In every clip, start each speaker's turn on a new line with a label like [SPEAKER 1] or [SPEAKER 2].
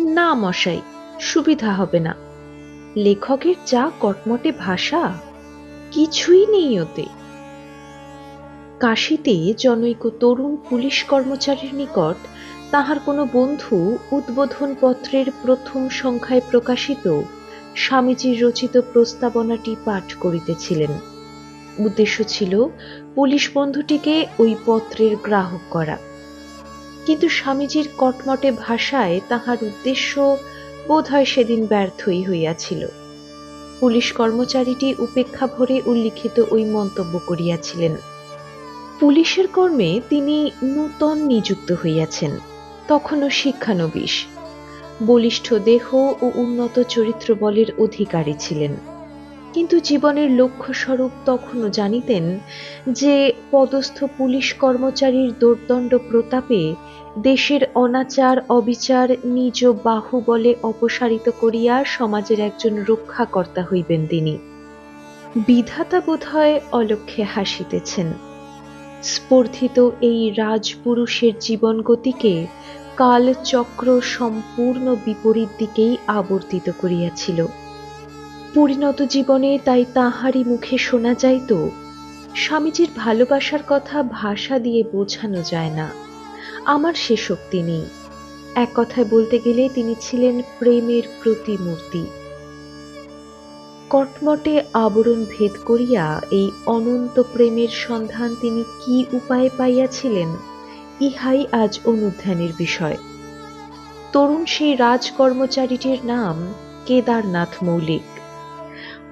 [SPEAKER 1] না মশাই, সুবিধা হবে না। লেখকের যা কটমটে ভাষা, কিছুই নেই ওতে। কাশিতে জনৈক তরুণ পুলিশ কর্মচারীর নিকট তাহার কোনো বন্ধু উদ্বোধন পত্রের প্রথম সংখ্যায় প্রকাশিত স্বামীজির রচিত প্রস্তাবনাটি পাঠ করিতেছিলেন। উদ্দেশ্য ছিল পুলিশ বন্ধুটিকে ওই পত্রের গ্রাহক করা। কিন্তু স্বামীজির কটমটে ভাষায় তাহার উদ্দেশ্য বোধহয় সেদিন ব্যর্থই হইয়াছিল। পুলিশ কর্মচারীটি উপেক্ষা ভরে উল্লিখিত ওই মন্তব্য করিয়াছিলেন। পুলিশের কর্মে তিনি নূতন নিযুক্ত হইয়াছেন, তখনও শিক্ষানবিশ। বলিষ্ঠ দেহ ও উন্নত চরিত্র বলের অধিকারী ছিলেন। কিন্তু জীবনের লক্ষ্য স্বরূপ তখনও জানিতেন যে পদস্থ পুলিশ কর্মচারীর দুর্দণ্ড প্রতাপে দেশের অনাচার, অবিচার নিজ বাহু বলে অপসারিত করিয়া সমাজের একজন রক্ষাকর্তা হইবেন তিনি। বিধাতা বোধহয় অলক্ষ্যে হাসিতেছেন। স্পর্ধিত এই রাজপুরুষের জীবন গতিকে কালচক্র সম্পূর্ণ বিপরীত দিকেই আবর্তিত করিয়াছিল। পরিণত জীবনে তাই তাহারই মুখে শোনা যাইত স্বামীজির ভালোবাসার কথা ভাষা দিয়ে বোঝানো যায় না। আমার সে শক্তি নেই। এক কথায় বলতে গেলে তিনি ছিলেন প্রেমের প্রতিমূর্তি। কটমটে আবরণ ভেদ করিয়া এই অনন্ত প্রেমের সন্ধান তিনি কি উপায়ে পাইয়াছিলেন, ইহাই আজ অনুধ্যানের বিষয়। তরুণ সেই রাজকর্মচারীটির নাম কেদারনাথ মৌলিক।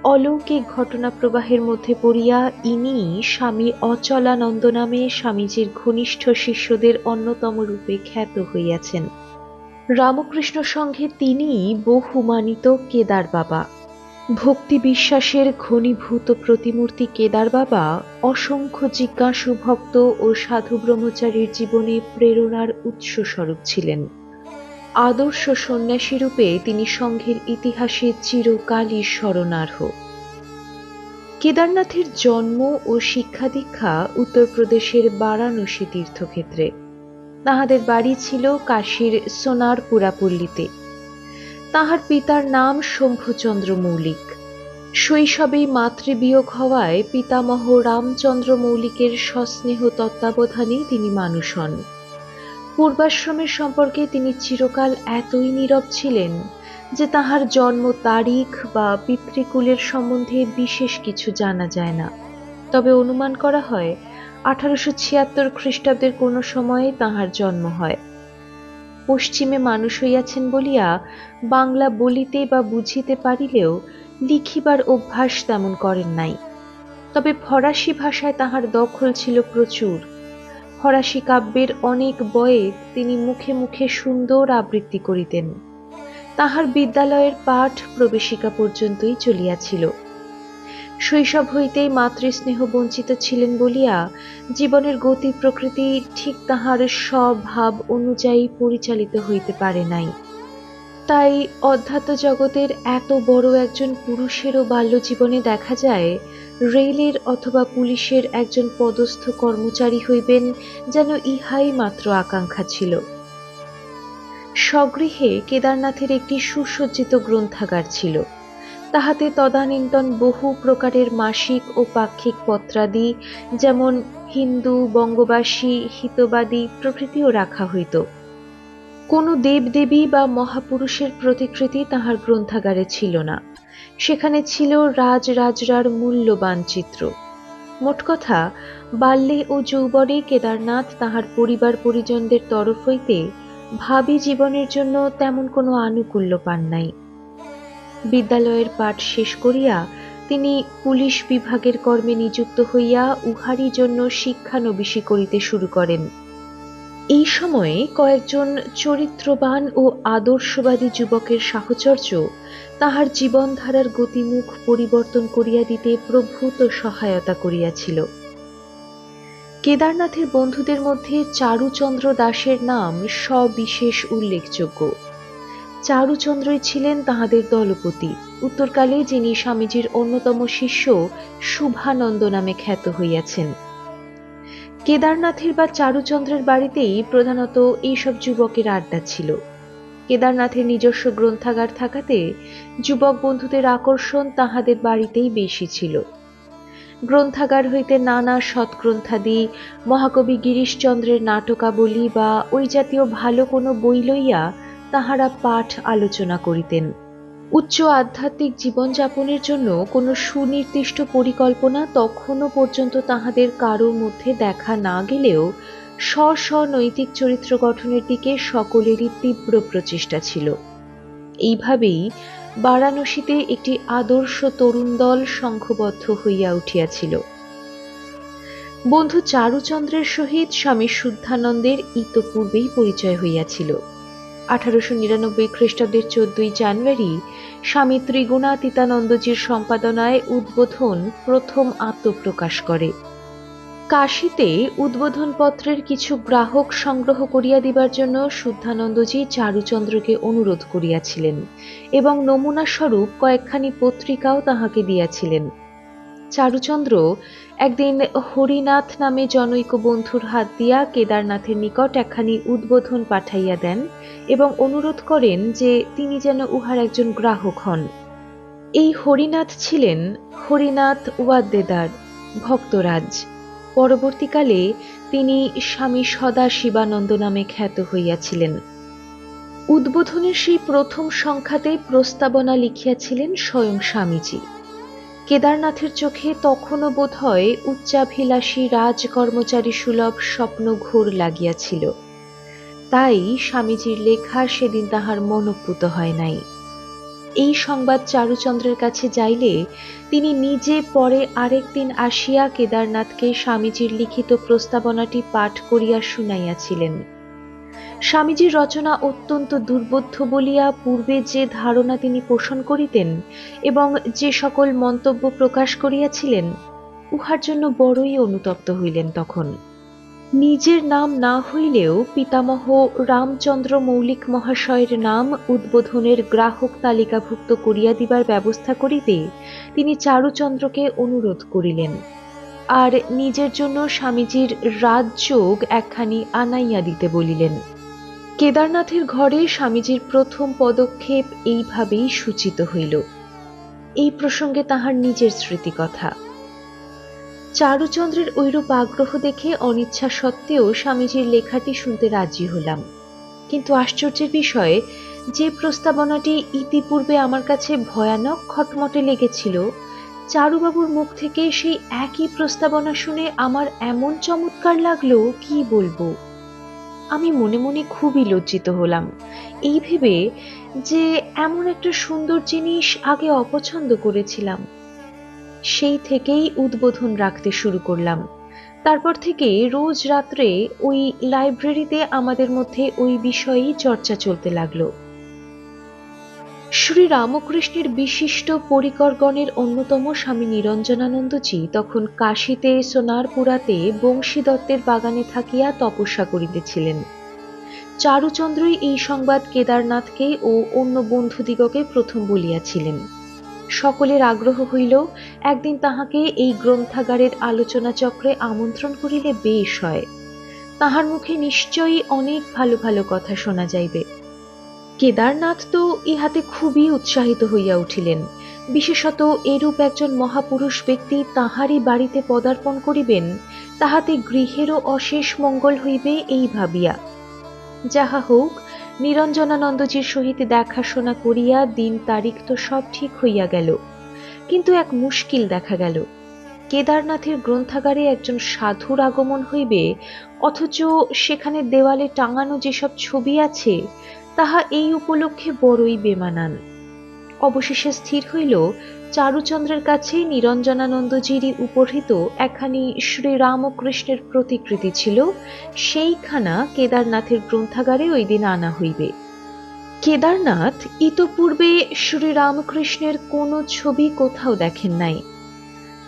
[SPEAKER 1] অলৌকিক ঘটনা প্রবাহের মধ্যে পড়িয়া ইনি স্বামী অচলানন্দ নামে স্বামীজির ঘনিষ্ঠ শিষ্যদের অন্যতম রূপে খ্যাত হইয়াছেন। রামকৃষ্ণ সঙ্গে তিনি বহু মানিত কেদার বাবা। ভক্তি বিশ্বাসের ঘনীভূত প্রতিমূর্তি কেদার বাবা অসংখ্য জিজ্ঞাসু ভক্ত ও সাধু ব্রহ্মচারীর জীবনে প্রেরণার উৎস স্বরূপ ছিলেন। আদর্শ সন্ন্যাসী রূপে তিনি সংঘের ইতিহাসে চিরকালই স্মরণার্হ কেদারনাথের জন্ম ও শিক্ষা দীক্ষা উত্তরপ্রদেশের বারাণসী তীর্থক্ষেত্রে। তাহাদের বাড়ি ছিল কাশীর সোনারপুরাপল্লীতে তাহার পিতার নাম শম্ভুচন্দ্র মৌলিক। শৈশবেই মাতৃবিয়োগ হওয়ায় পিতামহ রামচন্দ্র মৌলিকের সস্নেহ তত্ত্বাবধানেই তিনি মানুষ হন। পূর্বাশ্রমের সম্পর্কে তিনি চিরকাল এতই নীরব ছিলেন যে তাহার জন্ম তারিখ বা পিতৃকুলের সম্বন্ধে বিশেষ কিছু জানা যায় না। তবে অনুমান করা হয়, আঠারোশো ছিয়াত্তর খ্রিস্টাব্দের কোনো সময়ে তাহার জন্ম হয়। পশ্চিমে মানুষ হইয়াছেন বলিয়া বাংলা বলিতে বা বুঝিতে পারিলেও লিখিবার অভ্যাস তেমন করেন নাই। তবে ফরাসি ভাষায় তাহার দখল ছিল প্রচুর। ফরাসি কাব্যের অনেক বয়ে তিনি মুখে মুখে সুন্দর আবৃত্তি করিতেন। তাহার বিদ্যালয়ের পাঠ প্রবেশিকা পর্যন্তই চলিয়াছিল। শৈশব হইতেই মাতৃস্নেহ বঞ্চিত ছিলেন বলিয়া জীবনের গতি প্রকৃতি ঠিক তাহার স্বভাব অনুযায়ী পরিচালিত হইতে পারে নাই। তাই অধ্যাত্ম জগতের এত বড় একজন পুরুষেরও বাল্য জীবনে দেখা যায়, রেলের অথবা পুলিশের একজন পদস্থ কর্মচারী হইবেন যেন ইহাই মাত্র আকাঙ্ক্ষা ছিল। স্বগৃহে কেদারনাথের একটি সুসজ্জিত গ্রন্থাগার ছিল। তাহাতে তদানীন্তন বহু প্রকারের মাসিক ও পাক্ষিক পত্রাদি, যেমন হিন্দু, বঙ্গবাসী, হিতবাদী প্রভৃতিও রাখা হইত। কোনো দেবদেবী বা মহাপুরুষের প্রতিকৃতি তাহার গ্রন্থাগারে ছিল না। সেখানে ছিল রাজ রাজরার মূল্যবান চিত্র। মোট কথা, বাল্যে ও যৌবনে কেদারনাথ তাহার পরিবার পরিজনদের তরফ হইতে ভাবি জীবনের জন্য তেমন কোনো আনুকূল্য পান নাই। বিদ্যালয়ের পাঠ শেষ করিয়া তিনি পুলিশ বিভাগের কর্মে নিযুক্ত হইয়া উহারই জন্য শিক্ষানবিশী করিতে শুরু করেন। এই সময়ে কয়েকজন চরিত্রবান ও আদর্শবাদী যুবকের সাহচর্য তাহার জীবনধারার গতিমুখ পরিবর্তন করিয়া দিতে প্রভূত সহায়তা করিয়াছিল। কেদারনাথের বন্ধুদের মধ্যে চারুচন্দ্র দাসের নাম সবিশেষ উল্লেখযোগ্য। চারুচন্দ্রই ছিলেন তাহাদের দলপতি। উত্তরকালে যিনি স্বামীজির অন্যতম শিষ্য, শুভানন্দ নামে খ্যাত হইয়াছেন। কেদারনাথের বা চারুচন্দ্রের বাড়িতেই প্রধানত এইসব যুবকের আড্ডা ছিল। কেদারনাথের নিজস্ব গ্রন্থাগার থাকাতে যুবক বন্ধুদের আকর্ষণ তাহাদের বাড়িতেই বেশি ছিল। গ্রন্থাগার হইতে নানা সৎগ্রন্থাদি, মহাকবি গিরিশচন্দ্রের নাটকাবলী বা ওই জাতীয় ভালো কোনো বই লইয়া তাহারা পাঠ আলোচনা করিতেন। উচ্চ আধ্যাত্মিক জীবনযাপনের জন্য কোনো সুনির্দিষ্ট পরিকল্পনা তখনও পর্যন্ত তাহাদের কারোর মধ্যে দেখা না গেলেও স্ব স্ব নৈতিক চরিত্র গঠনের দিকে সকলেরই তীব্র প্রচেষ্টা ছিল। এইভাবেই বারাণসীতে একটি আদর্শ তরুণ দল সংঘবদ্ধ হইয়া উঠিয়াছিল। বন্ধু চারুচন্দ্রের সহিত স্বামী শুদ্ধানন্দের ইতপূর্বেই পরিচয় হইয়াছিল। আঠারোশো নিরানব্বই খ্রিস্টাব্দের চোদ্দই জানুয়ারি, স্বামী ত্রিগুণাতীতানন্দজির সম্পাদনায় উদ্বোধন প্রথম আত্মপ্রকাশ করে। কাশীতে উদ্বোধনপত্রের কিছু গ্রাহক সংগ্রহ করিয়া দিবার জন্য শুদ্ধানন্দজি চারুচন্দ্রকে অনুরোধ করিয়াছিলেন এবং নমুনা স্বরূপ কয়েকখানি পত্রিকাও তাহাকে দিয়াছিলেন। চারুচন্দ্র একদিন হরিনাথ নামে জনৈক বন্ধুর হাত দিয়া কেদারনাথের নিকট একখানি উদ্বোধন পাঠাইয়া দেন এবং অনুরোধ করেন যে তিনি যেন উহার একজন গ্রাহক হন। এই হরিনাথ ছিলেন হরিনাথ ওয়াদ্দেদার ভক্তরাজ। পরবর্তীকালে তিনি স্বামী সদা শিবানন্দ নামে খ্যাত হইয়াছিলেন। উদ্বোধনের সেই প্রথম সংখ্যাতে প্রস্তাবনা লিখিয়াছিলেন স্বয়ং স্বামীজি। কেদারনাথের চোখে তখনও বোধ হয় উচ্চাভিলাষী রাজ কর্মচারী সুলভ স্বপ্ন ঘোর লাগিয়াছিল। তাই স্বামীজির লেখা সেদিন তাহার মনোপ্লুত হয় নাই। এই সংবাদ চারুচন্দ্রের কাছে যাইলে তিনি নিজে পরে আরেক দিন আসিয়া কেদারনাথকে স্বামীজির লিখিত প্রস্তাবনাটি পাঠ করিয়া শুনাইয়াছিলেন। স্বামীজির রচনা অত্যন্ত দুর্বোধ্য বলিয়া পূর্বে যে ধারণা তিনি পোষণ করিতেন এবং যে সকল মন্তব্য প্রকাশ করিয়াছিলেন, উহার জন্য বড়ই অনুতপ্ত হইলেন তখন। নিজের নাম না হইলেও পিতামহ রামচন্দ্র মৌলিক মহাশয়ের নাম উদ্বোধনের গ্রাহক তালিকাভুক্ত করিয়া দিবার ব্যবস্থা করিতে তিনি চারুচন্দ্রকে অনুরোধ করিলেন। আর নিজের জন্য স্বামীজির রাজযোগ একখানি আনাইয়া দিতে বলিলেন। কেদারনাথের ঘরে স্বামীজির প্রথম পদক্ষেপ এইভাবেই সূচিত হইল। এই প্রসঙ্গে তাহার নিজের স্মৃতিকথা। চারুচন্দ্রের ঐরূপ আগ্রহ দেখে অনিচ্ছা সত্ত্বেও স্বামীজির লেখাটি শুনতে রাজি হলাম। কিন্তু আশ্চর্যের বিষয়ে, যে প্রস্তাবনাটি ইতিপূর্বে আমার কাছে ভয়ানক খটমটে লেগেছিল, চারুবাবুর মুখ থেকে সেই একই প্রস্তাবনা শুনে আমার এমন চমৎকার লাগল, কি বলব? আমি মনে মনে খুবই লজ্জিত হলাম। এই ভেবে যে এমন একটা সুন্দর জিনিস আগে অপছন্দ করেছিলাম। সেই থেকেই উদ্বোধন রাখতে শুরু করলাম। তারপর থেকে রোজ রাত্রে ওই লাইব্রেরিতে আমাদের মধ্যে ওই বিষয়েই চর্চা চলতে লাগল। শ্রী রামকৃষ্ণের বিশিষ্ট পরিকরগণের অন্যতম স্বামী নিরঞ্জনানন্দজি তখন কাশীতে সোনারপুরাতে বংশী দত্তের বাগানে থাকিয়া তপস্যা করিতেছিলেন। চারুচন্দ্রই এই সংবাদ কেদারনাথকে ও অন্য বন্ধুদিগকে প্রথম বলিয়াছিলেন। সকলের আগ্রহ হইল, একদিন তাহাকে এই গ্রন্থাগারের আলোচনা চক্রে আমন্ত্রণ করিলে বেশ হয়। তাহার মুখে নিশ্চয়ই অনেক ভালো ভালো কথা শোনা যাইবে। কেদারনাথ তো ইহাতে খুবই উৎসাহিত হইয়া উঠিলেন। বিশেষত এরূপ একজন মহাপুরুষ ব্যক্তি তাহারই বাড়িতে পদার্পণ করিবেন, তাহাতে গৃহেরও অশেষ মঙ্গল হইবে এই ভাবিয়া। যাহা হোক, নিরঞ্জনানন্দজির সহিত দেখাশোনা করিয়া দিন তারিখ তো সব ঠিক হইয়া গেল। কিন্তু এক মুশকিল দেখা গেল। কেদারনাথের গ্রন্থাগারে একজন সাধুর আগমন হইবে, অথচ সেখানে দেওয়ালে টাঙানো যেসব ছবি আছে তাহা এই উপলক্ষে বড়ই বেমানান। অবশেষে স্থির হইল, চারুচন্দ্রের কাছে নিরঞ্জনানন্দজিরই উপহৃত একখানি শ্রীরামকৃষ্ণের প্রতিকৃতি ছিল, সেইখানা কেদারনাথের গ্রন্থাগারে ওই দিন আনা হইবে। কেদারনাথ ইতপূর্বে শ্রীরামকৃষ্ণের কোনো ছবি কোথাও দেখেন নাই।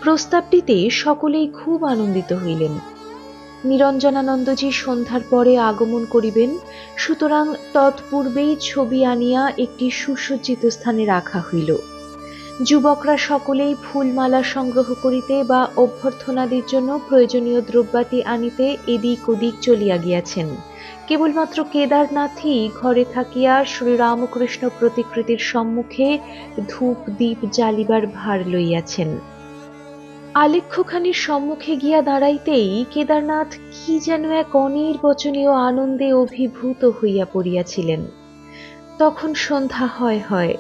[SPEAKER 1] প্রস্তাবটিতে সকলেই খুব আনন্দিত হইলেন। নিরঞ্জনানন্দজি সন্ধ্যার পরে আগমন করিবেন, সুতরাং তৎপূর্বেই ছবি আনিয়া একটি সুসজ্জিত স্থানে রাখা হইল। যুবকরা সকলেই ফুলমালা সংগ্রহ করিতে বা অভ্যর্থনাদির জন্য প্রয়োজনীয় দ্রব্যাতি আনিতে এদিক ওদিক চলিয়া গিয়াছেন। কেবলমাত্র কেদারনাথই ঘরে থাকিয়া শ্রীরামকৃষ্ণ প্রতিকৃতির সম্মুখে ধূপ দ্বীপ জ্বালিবার ভার লইয়াছেন। আলেখ্যখানির সম্মুখে গিয়া দাঁড়াইতেই কেদারনাথ কি যেন এক অনির্বচনীয় আনন্দে অভিভূত হইয়া পড়িয়াছিলেন। তখন সন্ধ্যা হয় হয়।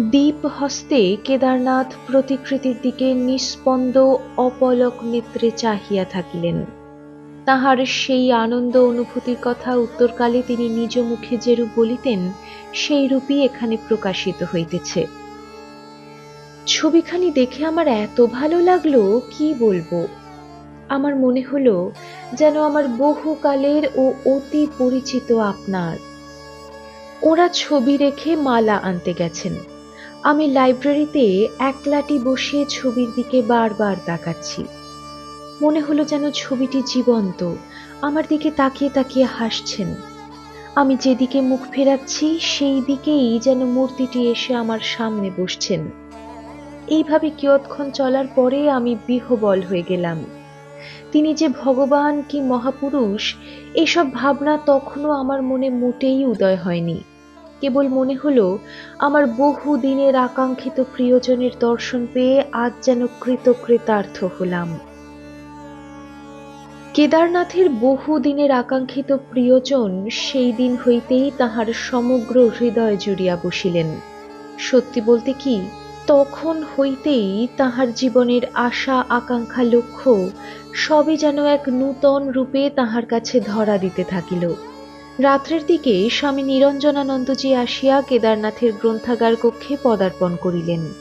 [SPEAKER 1] দীপ হস্তে কেদারনাথ প্রতিকৃতির দিকে নিস্পন্দ অপলক নেত্রে চাহিয়া থাকিলেন। তাহার সেই আনন্দ অনুভূতির কথা উত্তরকালে তিনি নিজ মুখে যেরূপ বলিতেন সেই রূপই এখানে প্রকাশিত হইতেছে। ছবিখানি দেখে আমার এত ভালো লাগল, কি বলব? আমার মনে হলো যেন আমার বহুকালের ও অতি পরিচিত আপনার। ওরা ছবি রেখে মালা আনতে গেছেন। আমি লাইব্রেরিতে একলাটি বসে ছবির দিকে বারবার তাকাচ্ছি। মনে হলো যেন ছবিটি জীবন্ত, আমার দিকে তাকিয়ে তাকিয়ে হাসছেন। আমি যেদিকে মুখ ফেরাচ্ছি, সেই দিকেই যেন মূর্তিটি এসে আমার সামনে বসছেন। এইভাবে কিয়ৎক্ষণ চলার পরে আমি বিহবল হয়ে গেলাম। তিনি যে ভগবান কি মহাপুরুষ, এসব ভাবনা তখনও আমার মনে মোটেই উদয় হয়নি। কেবল মনে হলো, আমার বহু দিনের আকাঙ্ক্ষিত প্রিয়জনের দর্শন পেয়ে আজ যেন কৃতকৃতার্থ হলাম। কেদারনাথের বহু দিনের আকাঙ্ক্ষিত প্রিয়জন সেই দিন হইতেই তাহার সমগ্র হৃদয় জুড়িয়া বসিলেন। সত্যি বলতে কি তখন হইতেই তাহার জীবনের আশা, আকাঙ্ক্ষা, লক্ষ্য সবই যেন এক নূতন রূপে তাহার কাছে ধরা দিতে থাকিল। রাত্রের দিকে স্বামী নিরঞ্জনানন্দজি আসিয়া কেদারনাথের গ্রন্থাগার কক্ষে পদার্পণ করিলেন।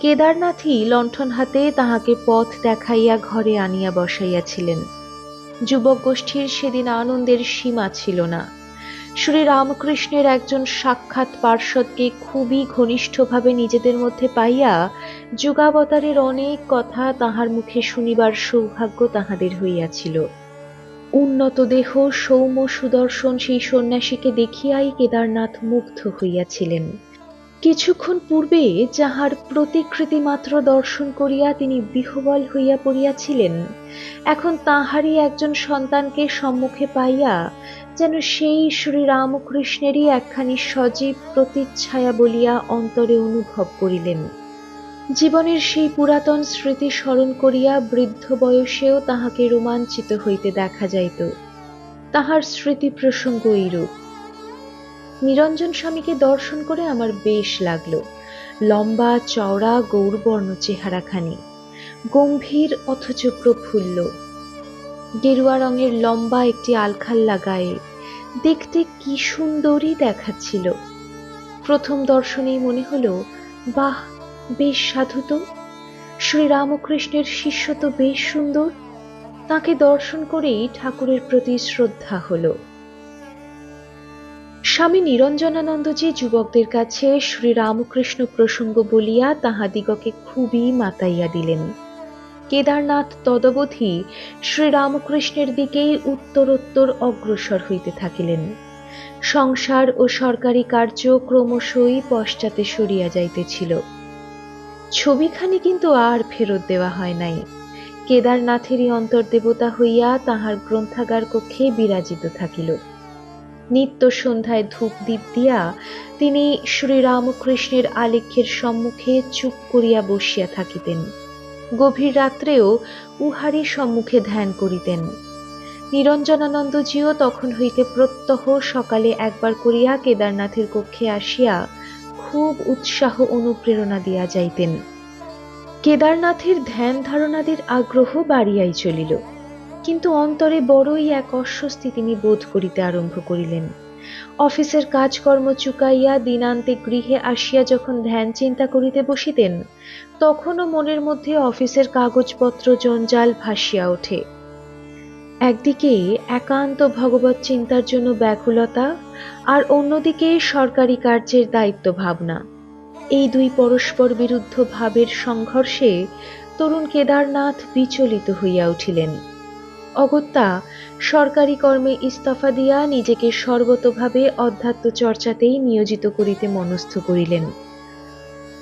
[SPEAKER 1] কেদারনাথই লণ্ঠন হাতে তাহাকে পথ দেখাইয়া ঘরে আনিয়া বসাইয়াছিলেন। যুবক গোষ্ঠীর সেদিন আনন্দের সীমা ছিল না। শ্রী রামকৃষ্ণের একজন সাক্ষাৎ পার্ষদকে খুবই ঘনিষ্ঠভাবে নিজেদের মধ্যে পাইয়া যুগাবতারের অনেক কথা তাহার মুখে শুনিবার সৌভাগ্য তাহাদের হইয়াছিল। উন্নত দেহ, সৌম্য সুদর্শন সেই সন্ন্যাসীকে দেখিয়াই কেদারনাথ মুগ্ধ হইয়াছিলেন। কিছুক্ষণ পূর্বে যাহার প্রতিকৃতি মাত্র দর্শন করিয়া তিনি বিহবল হইয়া পড়িয়াছিলেন, এখন তাহারই একজন সন্তানকে সম্মুখে পাইয়া যেন সেই শ্রী রামকৃষ্ণেরই একখানি সজীব প্রতিচ্ছায়া বলিয়া অন্তরে অনুভব করিলেন। জীবনের সেই পুরাতন স্মৃতি স্মরণ করিয়া বৃদ্ধ বয়সেও তাহাকে রোমাঞ্চিত হইতে দেখা যাইত। তাহার স্মৃতি প্রসঙ্গ এইরূপ। নিরঞ্জন স্বামীকে দর্শন করে আমার বেশ লাগল। লম্বা, চওড়া, গৌরবর্ণ চেহারাখানি। গম্ভীর, অথচ প্রফুল্ল। গেরুয়া রঙের লম্বা একটি আলখাল্লা গায়ে দেখতে কি সুন্দরী দেখাচ্ছিল। প্রথম দর্শনেই মনে হলো, বাহ, বেশ সাধু তো। শ্রীরামকৃষ্ণের শিষ্য তো বেশ সুন্দর। তাকে দর্শন করেই ঠাকুরের প্রতি শ্রদ্ধা হলো। স্বামী নিরঞ্জনানন্দজি যুবকদের কাছে শ্রীরামকৃষ্ণ প্রসঙ্গ বলিয়া তাহাদিগকে খুবই মাতাইয়া দিলেন। কেদারনাথ তদবধি শ্রীরামকৃষ্ণের দিকেই উত্তরোত্তর অগ্রসর হইতে থাকিলেন। সংসার ও সরকারি কার্য ক্রমশই পশ্চাতে সরিয়া যাইতেছিল। ছবিখানি কিন্তু আর ফেরত দেওয়া হয় নাই। কেদারনাথেরই অন্তর্দেবতা হইয়া তাহার গ্রন্থাগার কক্ষে বিরাজিত থাকিল। নিত্য সন্ধ্যায় ধূপ দ্বীপ দিয়া তিনি শ্রীরামকৃষ্ণের আলেখ্যের সম্মুখে চুপ করিয়া বসিয়া থাকিতেন। গভীর রাত্রেও উহারই সম্মুখে ধ্যান করিতেন। নিরঞ্জনানন্দজিও তখন হইতে প্রত্যহ সকালে একবার করিয়া কেদারনাথের কক্ষে আসিয়া খুব উৎসাহ অনুপ্রেরণা দিয়া যাইতেন। কেদারনাথের ধ্যান ধারণাদের আগ্রহ বাড়িয়াই চলিল, কিন্তু অন্তরে বড়ই এক অস্বস্তি তিনি বোধ করিতে আরম্ভ করিলেন। অফিসের কাজকর্ম চুকাইয়া দিনান্তে গৃহে আসিয়া যখন ধ্যান চিন্তা করিতে বসিতেন তখনও মনের মধ্যে অফিসের কাগজপত্র জঞ্জাল ভাসিয়া ওঠে। একদিকে একান্ত ভগবত চিন্তার জন্য ব্যাকুলতা, আর অন্যদিকে সরকারি কার্যের দায়িত্ব ভাবনা এই দুই পরস্পর বিরুদ্ধ ভাবের সংঘর্ষে তরুণ কেদারনাথ বিচলিত হইয়া উঠিলেন। অগত্যা, সরকারি কর্মে ইস্তফা দিয়া নিজেকে সর্বতভাবে অধ্যাত্ম চর্চাতেই নিয়োজিত করিতে মনস্থ করিলেন।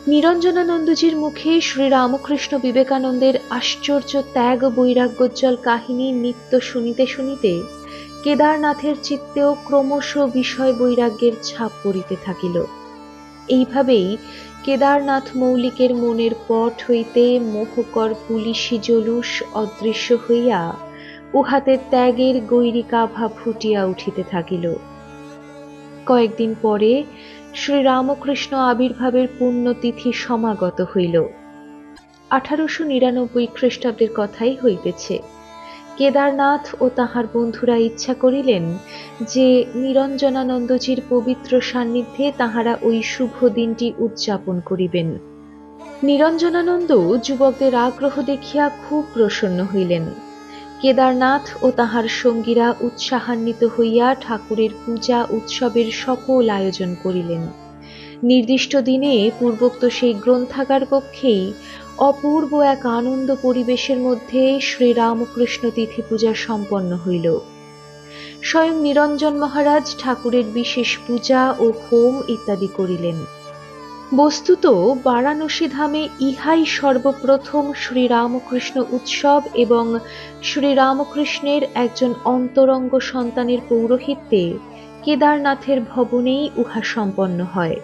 [SPEAKER 1] নিরঞ্জনানন্দজির মুখে শ্রীরামকৃষ্ণ বিবেকানন্দের আশ্চর্য ত্যাগ বৈরাগ্যোজ্জ্বল কাহিনী নিত্য শুনিতে শুনিতে কেদারনাথের চিত্তেও ক্রমশ বিষয় বৈরাগ্যের ছাপ পড়িতে থাকিল। এইভাবেই কেদারনাথ মৌলিকের মনের পট হইতে মোহকর পুলিশি জলুস অদৃশ্য হইয়া উহাতে ত্যাগের গৈরিকাভা ফুটিয়া উঠিতে থাকিল। কয়েকদিন পরে শ্রীরামকৃষ্ণ আবির্ভাবের পুণ্যতিথি সমাগত হইল। আঠারোশো নিরানব্বই খ্রিস্টাব্দের কথাই হইতেছে। কেদারনাথ ও তাহার বন্ধুরা ইচ্ছা করিলেন যে নিরঞ্জনানন্দজির পবিত্র সান্নিধ্যে তাহারা ওই শুভ দিনটি উদযাপন করিবেন। নিরঞ্জনানন্দ যুবকদের আগ্রহ দেখিয়া খুব প্রসন্ন হইলেন। কেদারনাথ ও তাহার সঙ্গীরা উৎসাহান্বিত হইয়া ঠাকুরের পূজা উৎসবের সকল আয়োজন করিলেন। নির্দিষ্ট দিনে পূর্বোক্ত সেই গ্রন্থাগার কক্ষেই অপূর্ব এক আনন্দ পরিবেশের মধ্যে শ্রীরামকৃষ্ণ তিথি পূজা সম্পন্ন হইল। স্বয়ং নিরঞ্জন মহারাজ ঠাকুরের বিশেষ পূজা ও হোম ইত্যাদি করিলেন। বস্তুত বারাণসী ধামে ইহাই সর্বপ্রথম শ্রীরামকৃষ্ণ উৎসব এবং শ্রীরামকৃষ্ণের একজন অন্তরঙ্গ সন্তানের পৌরোহিত্যে কেদারনাথের ভবনেই উহা সম্পন্ন হয়।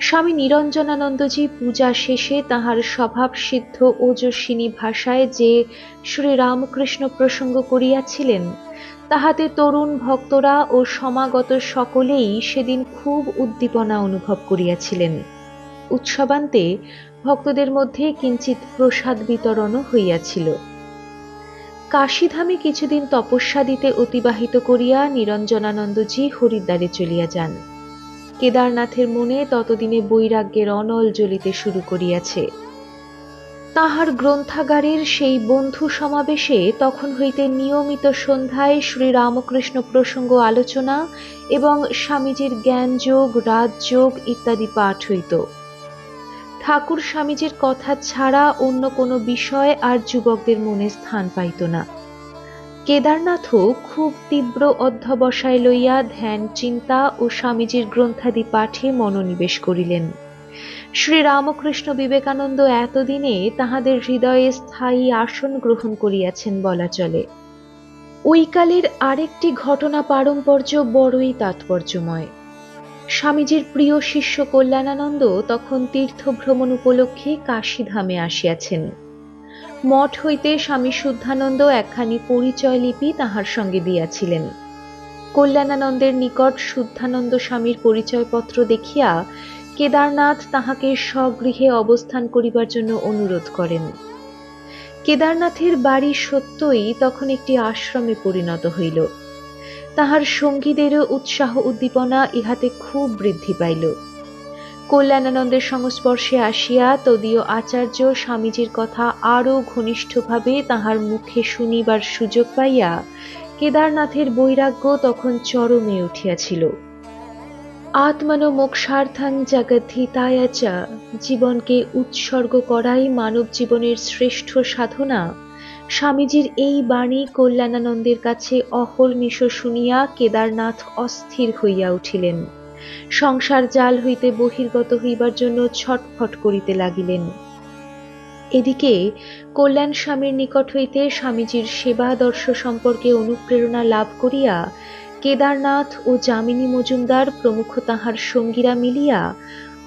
[SPEAKER 1] স্বামী নিরঞ্জনানন্দজি পূজা শেষে তাহার স্বভাব সিদ্ধ ওজস্বিনী ভাষায় যে শ্রীরামকৃষ্ণ প্রসঙ্গ করিয়াছিলেন তাহাতে তরুণ ভক্তরা ও সমাগত সকলেই সেদিন খুব উদ্দীপনা অনুভব করিয়াছিলেন। উৎসবান্তে ভক্তদের মধ্যে কিঞ্চিত প্রসাদ বিতরণও হইয়াছিল। কাশীধামে কিছুদিন তপস্যা দিতে অতিবাহিত করিয়া নিরঞ্জনানন্দজি হরিদ্বারে চলিয়া যান। কেদারনাথের মনে ততদিনে বৈরাগ্যের অনল জ্বলিতে শুরু করিয়াছে। তাহার গ্রন্থাগারের সেই বন্ধু সমাবেশে তখন হইতে নিয়মিত সন্ধ্যায় শ্রীরামকৃষ্ণ প্রসঙ্গ আলোচনা এবং স্বামীজির জ্ঞানযোগ, রাজযোগ ইত্যাদি পাঠ হইত। ঠাকুর স্বামীজির কথা ছাড়া অন্য কোনো বিষয় আর যুবকদের মনে স্থান পাইত না। কেদারনাথও খুব তীব্র অধ্যবসায় লইয়া ধ্যান, চিন্তা ও স্বামীজির গ্রন্থাদি পাঠে মনোনিবেশ করিলেন। শ্রীরামকৃষ্ণ বিবেকানন্দ এতদিনে তাহাদের হৃদয়ে স্থায়ী আসন গ্রহণ করিয়াছেন বলা চলে। ওই কালের আরেকটি ঘটনা পারম্পর্য বড়ই তাৎপর্যময়। স্বামীজির প্রিয় শিষ্য কল্যাণানন্দ তখন তীর্থ উপলক্ষে কাশীধামে আসিয়াছেন। মঠ হইতে স্বামী শুদ্ধানন্দ একখানি পরিচয় লিপি তাহার সঙ্গে দিয়াছিলেন। কল্যাণানন্দের নিকট শুদ্ধানন্দ স্বামীর পরিচয়পত্র দেখিয়া কেদারনাথ তাহাকে স্বগৃহে অবস্থান করিবার জন্য অনুরোধ করেন। কেদারনাথের বাড়ি সত্যই তখন একটি আশ্রমে পরিণত হইল। তাহার সঙ্গীদেরও উৎসাহ উদ্দীপনা ইহাতে খুব বৃদ্ধি পাইল। কল্যাণানন্দের সংস্পর্শে আসিয়া তদীয় আচার্য স্বামীজির কথা আরও ঘনিষ্ঠভাবে তাহার মুখে শুনিবার সুযোগ পাইয়া কেদারনাথের বৈরাগ্য তখন চরমে উঠিয়াছিল। আত্মনো মোক্ষার্থাং জগদ্ধিতায়া চ। জীবনকে উৎসর্গ করাই মানব জীবনের শ্রেষ্ঠ সাধনা। স্বামীজির এই বাণী কল্যাণানন্দের কাছে অহর্নিশ শুনিয়া কেদারনাথ অস্থির হইয়া উঠিলেন। সংসার জাল হইতে বহির্গত হইবার জন্য ছটফট করিতে লাগিলেন। এদিকে কল্যাণ স্বামীর নিকট হইতে স্বামীজির সেবাদর্শ সম্পর্কে অনুপ্রেরণা লাভ করিয়া কেদারনাথ ও যামিনী মজুমদার প্রমুখ তাহার সঙ্গীরা মিলিয়া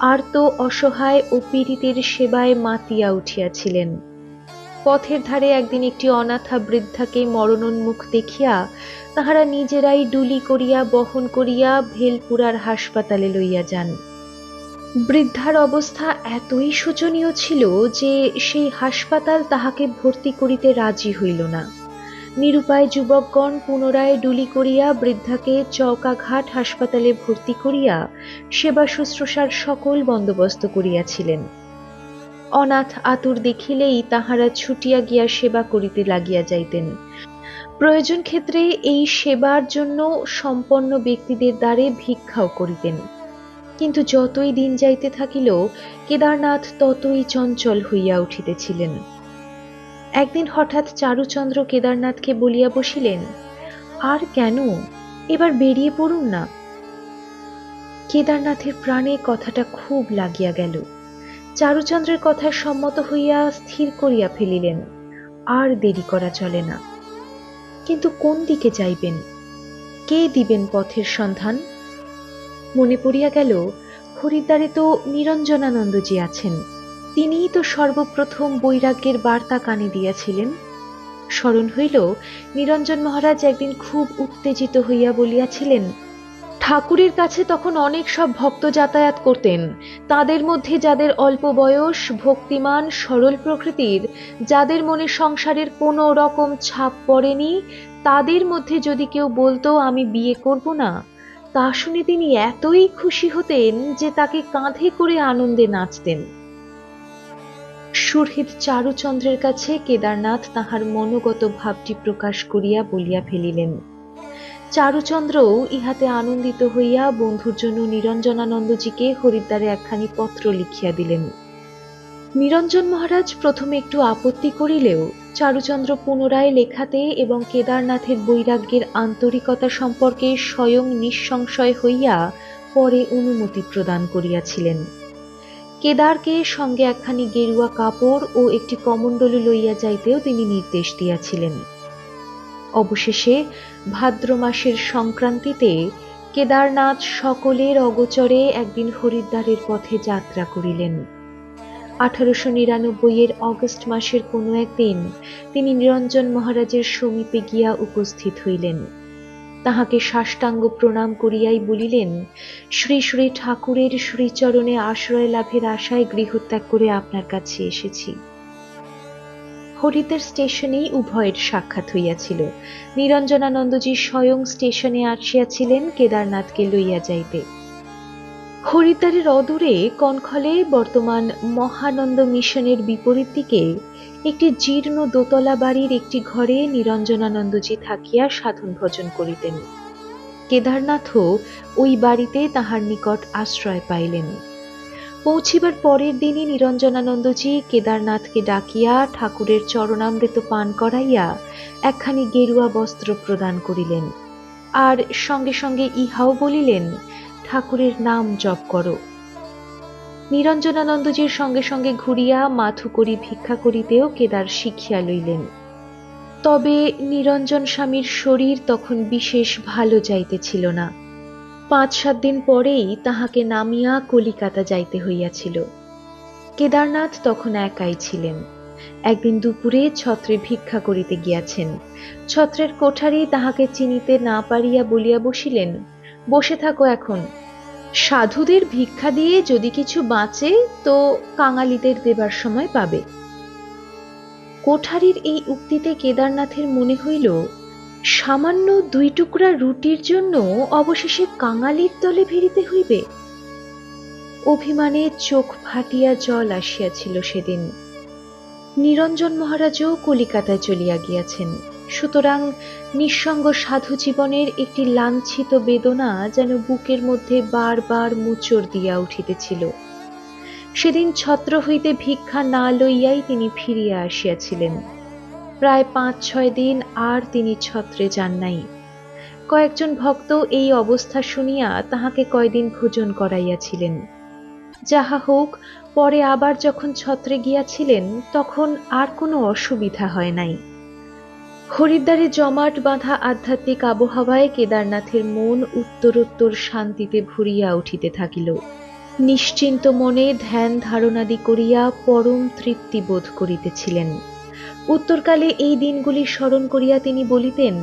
[SPEAKER 1] আর্ত, অসহায় ও পীড়িতের সেবায় মাতিয়া উঠিয়াছিলেন। পথের ধারে একদিন একটি অনাথা বৃদ্ধাকে মরণোন্মুখ দেখিয়া তাহারা নিজেরাই ডুলি করিয়া, বহন করিয়া ভেলপুরার হাসপাতালে লইয়া যান। বৃদ্ধার অবস্থা এতই শোচনীয় ছিল যে সেই হাসপাতাল তাহাকে ভর্তি করিতে রাজি হইল না। নিরুপায় যুবকগণ পুনরায় ডুলি করিয়া বৃদ্ধাকে চৌকাঘাট হাসপাতালে ভর্তি করিয়া সেবা শুশ্রূষার সকল বন্দোবস্ত করিয়াছিলেন। অনাথ আতুর দেখিলেই তাহারা ছুটিয়া গিয়া সেবা করিতে লাগিয়া যাইতেন। প্রয়োজন ক্ষেত্রে এই সেবার জন্য সম্পন্ন ব্যক্তিদের দ্বারে ভিক্ষাও করিতেন। কিন্তু যতই দিন যাইতে থাকিল, কেদারনাথ ততই চঞ্চল হইয়া উঠিতেছিলেন। একদিন হঠাৎ চারুচন্দ্র কেদারনাথকে বলিয়া বসিলেন, আর কেন? এবার বেরিয়ে পড়ুন না। কেদারনাথের প্রাণে কথাটা খুব লাগিয়া গেল। চারুচন্দ্রের কথায় সম্মত হইয়া স্থির করিয়া ফেলিলেন, আর দেরি করা চলে না। কিন্তু কোন দিকে যাইবেন? কে দিবেন পথের সন্ধান? মনে পড়িয়া গেল, হরিদ্বারে তো নিরঞ্জনানন্দজি আছেন। তিনিই তো সর্বপ্রথম বৈরাগ্যের বার্তা কানে দিয়াছিলেন। স্মরণ হইল, নিরঞ্জন মহারাজ একদিন খুব উত্তেজিত হইয়া বলিয়াছিলেন, ঠাকুরের কাছে তখন অনেক সব ভক্ত যাতায়াত করতেন। তাদের মধ্যে যাদের অল্প বয়স, ভক্তিমান, সরল প্রকৃতির, যাদের মনে সংসারের কোনো রকম ছাপ পড়েনি, তাদের মধ্যে যদি কেউ বলতো, আমি বিয়ে করব না, তা শুনে তিনি এতই খুশি হতেন যে তাকে কাঁধে করে আনন্দে নাচতেন। সুরহিত চারুচন্দ্রের কাছে কেদারনাথ তাহার মনোগত ভাবটি প্রকাশ করিয়া বলিয়া ফেলিলেন। চারুচন্দ্রও ইহাতে আনন্দিত হইয়া বন্ধুর জন্য নিরঞ্জনানন্দজিকে হরিদ্বারে একখানি পত্র লিখিয়া দিলেন। নিরঞ্জন মহারাজ প্রথমে একটু আপত্তি করিলেও চারুচন্দ্র পুনরায় লেখাতে এবং কেদারনাথের বৈরাগ্যের আন্তরিকতা সম্পর্কে স্বয়ং নিঃসংশয় হইয়া পরে অনুমতি প্রদান করিয়াছিলেন। কেদারকে সঙ্গে একখানি গেরুয়া কাপড় ও একটি কমণ্ডলু লইয়া যাইতেও তিনি নির্দেশ দিয়াছিলেন। অবশেষে ভাদ্র মাসের সংক্রান্তিতে কেদারনাথ সকলের অগোচরে একদিন হরিদ্বারের পথে যাত্রা করিলেন। আঠারোশো নিরানব্বই এর অগস্ট মাসের কোনো একদিন তিনি নিরঞ্জন মহারাজের সমীপে গিয়া উপস্থিত হইলেন। তাহাকে সাষ্টাঙ্গ প্রণাম করিয়াই বলিলেন, শ্রী শ্রী ঠাকুরের শ্রীচরণে আশ্রয় লাভের আশায় গৃহত্যাগ করে আপনার কাছে এসেছি। হরিদের স্টেশনেই উভয়ের সাক্ষাৎ হইয়াছিল। নিরঞ্জনানন্দজি স্বয়ং স্টেশনে আসিয়াছিলেন, কেদারনাথকে লইয়া যাইতে। হরিদ্বারের অদূরে কনখলে বর্তমান মহানন্দ মিশনের বিপরীত দিকে একটি জীর্ণ দোতলা বাড়ির একটি ঘরে নিরঞ্জনানন্দজি থাকিয়া সাধন ভজন করিতেন। কেদারনাথও ওই বাড়িতে তাহার নিকট আশ্রয় পাইলেন। পৌঁছিবার পরের দিনই নিরঞ্জনানন্দজি কেদারনাথকে ডাকিয়া ঠাকুরের চরণামৃত পান করাইয়া একখানি গেরুয়া বস্ত্র প্রদান করিলেন। আর সঙ্গে সঙ্গে ইহাও বলিলেন ঠাকুরের নাম জপ করো। নিরঞ্জনানন্দজির সঙ্গে সঙ্গে ঘুরিয়া মাথু করি ভিক্ষা করিতেও কেদার শিখিয়া লইলেন। তবে নিরঞ্জন স্বামীর শরীর তখন বিশেষ ভালো যাইতেছিল না। পাঁচ সাত দিন পরেই তাহাকে নামিয়া কলিকাতা যাইতে হইয়াছিল। কেদারনাথ তখন একাই ছিলেন। একদিন দুপুরে ছত্রে ভিক্ষা করিতে গিয়াছেন। ছত্রের কোঠারি তাহাকে চিনিতে না পারিয়া বলিয়া বসিলেন বসে থাকো এখন। সাধুদের ভিক্ষা দিয়ে যদি কিছু বাঁচে, তো কাঙালিদের দেবার সময় পাবে। কোঠারির এই উক্তিতে কেদারনাথের মনে হইল, সামান্য দুই টুকরা রুটির জন্য অবশেষে কাঙালির দলে ভিড়িতে হইবে। অভিমানে চোখ ফাটিয়া জল আসিয়াছিল সেদিন। নিরঞ্জন মহারাজও কলিকাতায় চলিয়া গিয়াছেন। সুতরাং নিঃসঙ্গ সাধু জীবনের একটি লাঞ্ছিত বেদনা যেন বুকের মধ্যে বারবার মুচড় দিয়া উঠিতেছিল। সেদিন ছত্র হইতে ভিক্ষা না লইয়াই তিনি ফিরিয়া আসিয়াছিলেন। প্রায় পাঁচ ছয় দিন আর তিনি ছত্রে যান নাই। কয়েকজন ভক্ত এই অবস্থা শুনিয়া তাহাকে কয়দিন ভোজন করাইয়াছিলেন। যাহা হোক, পরে আবার যখন ছত্রে গিয়াছিলেন, তখন আর কোনো অসুবিধা হয় নাই। হরিদ্বারে জমাট বাঁধা আধ্যাত্মিক আবহাওয়ায় কেদারনাথের মন উত্তরোত্তর শান্তিতে ভরিয়া উঠিতে থাকিল। নিশ্চিন্ত মনে ধ্যান ধারণাদি করিয়া পরম তৃপ্তি বোধ করিতেছিলেন। উত্তরকালে এই দিনগুলি স্মরণ করিয়া তিনি বলিতেন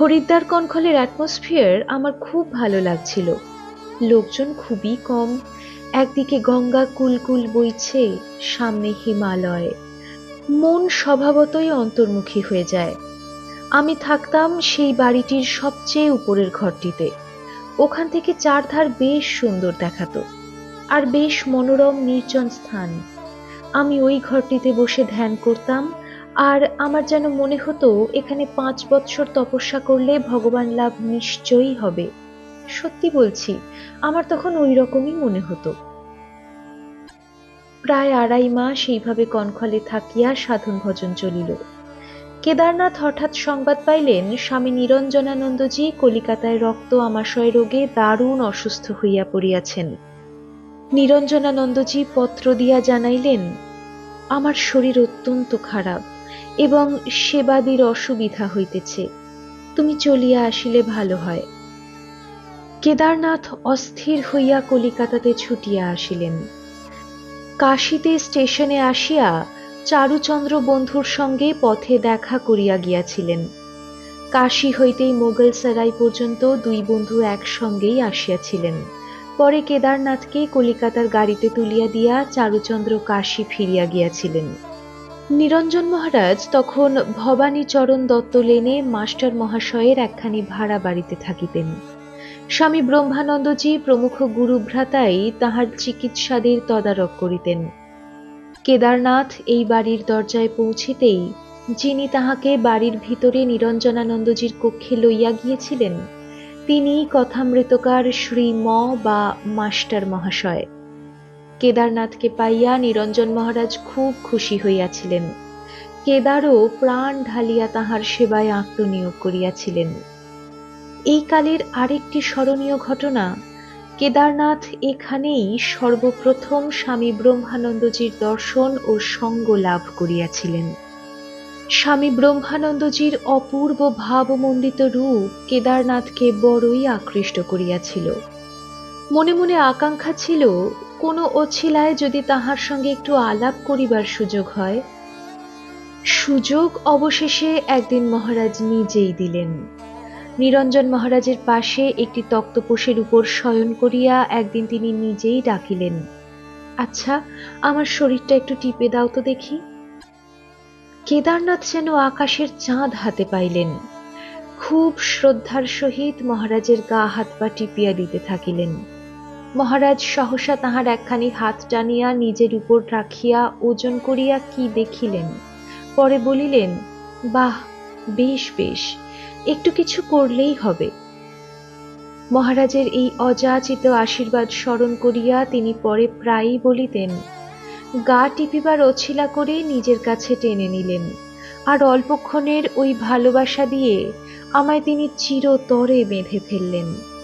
[SPEAKER 1] হরিদ্বার কনখলের অ্যাটমসফিয়ার আমার খুব ভালো লাগছিল। লোকজন খুবই কম, একদিকে গঙ্গা কুলকুল বইছে, সামনে হিমালয়। মন স্বভাবতই অন্তর্মুখী হয়ে যায়। আমি থাকতাম সেই বাড়িটির সবচেয়ে উপরের ঘরটিতে। ওখান থেকে চারধার বেশ সুন্দর দেখাতো আর বেশ মনোরম, নির্জন স্থান। আমি ওই ঘরটিতে বসে ধ্যান করতাম আর আমার যেন মনে হতো, এখানে পাঁচ বৎসর তপস্যা করলে ভগবান লাভ নিশ্চয়ই হবে। সত্যি বলছি, আমার তখন ওই রকমই মনে হতো। প্রায় আড়াই মাস এইভাবে কনখলে থাকিয়া সাধন ভজন চলিল। কেদারনাথ হঠাৎ সংবাদ পাইলেন, স্বামী নিরঞ্জনানন্দজি কলিকাতায় রক্ত আমাশয় রোগে দারুণ অসুস্থ হইয়া পড়িয়াছেন। নিরঞ্জনানন্দজি পত্র দিয়া জানাইলেন, আমার শরীর অত্যন্ত খারাপ এবং সেবাদির অসুবিধা হইতেছে। তুমি চলিয়া আসিলে ভালো হয় কেদারনাথ অস্থির হইয়া কলিকাতাতে ছুটিয়া আসিলেন। কাশীতে স্টেশনে আসিয়া চারুচন্দ্র বন্ধুর সঙ্গে পথে দেখা করিয়া গিয়াছিলেন। কাশী হইতেই মোগল সারাই পর্যন্ত দুই বন্ধু একসঙ্গেই আসিয়াছিলেন। পরে কেদারনাথকে কলিকাতার গাড়িতে তুলিয়া দিয়া চারুচন্দ্র কাশী ফিরিয়া গিয়াছিলেন। নিরঞ্জন মহারাজ তখন ভবানীচরণ দত্ত লেনে মাস্টার মহাশয়ের একখানি ভাড়া বাড়িতে থাকিতেন। স্বামী ব্রহ্মানন্দজি প্রমুখ গুরুভ্রাতাই তাহার চিকিৎসাদির তদারক করিতেন। কেদারনাথ এই বাড়ির দরজায় পৌঁছিতেই যিনি তাহাকে বাড়ির ভিতরে নিরঞ্জনানন্দজির কক্ষে লইয়া গিয়েছিলেন তিনি কথামৃতকার শ্রী ম বা মাস্টার মহাশয়। কেদারনাথকে পাইয়া নিরঞ্জন মহারাজ খুব খুশি হইয়াছিলেন। কেদারও প্রাণ ঢালিয়া তাহার সেবায় আত্মনিয়োগ করিয়াছিলেন। এই কালের আরেকটি স্মরণীয় ঘটনা। কেদারনাথ এখানেই সর্বপ্রথম স্বামী ব্রহ্মানন্দজির দর্শন ও সঙ্গ লাভ করিয়াছিলেন। স্বামী ব্রহ্মানন্দজির অপূর্ব ভাবমণ্ডিত রূপ কেদারনাথকে বড়ই আকৃষ্ট করিয়াছিল। মনে মনে আকাঙ্ক্ষা ছিল, কোনো অছিলায় যদি তাহার সঙ্গে একটু আলাপ করিবার সুযোগ হয়। সুযোগ অবশেষে একদিন মহারাজ নিজেই দিলেন। নিরঞ্জন মহারাজের পাশে একটি তক্তপোষের উপর শয়ন করিয়া একদিন তিনি নিজেই ডাকিলেন আচ্ছা আমার শরীরটা একটু টিপে দাও তো দেখি। কেদারনাথ যেন আকাশের চাঁদ হাতে পাইলেন। খুব শ্রদ্ধার সহিত মহারাজের গা হাত পা টিপিয়া দিতে থাকিলেন। মহারাজ সহসা তাহার একখানি হাত টানিয়া নিজের উপর রাখিয়া ওজন করিয়া কি দেখিলেন? পরে বলিলেন, বাহ, বেশ বেশ। একটু কিছু করলেই হবে। মহারাজের এই অযাচিত আশীর্বাদ স্মরণ করিয়া তিনি পরে প্রায়ই বলিতেন, গা টিপিবার অছিলা করে নিজের কাছে টেনে নিলেন, আর অল্পক্ষণের ওই ভালোবাসা দিয়ে আমায় তিনি চিরতরে বেঁধে ফেললেন।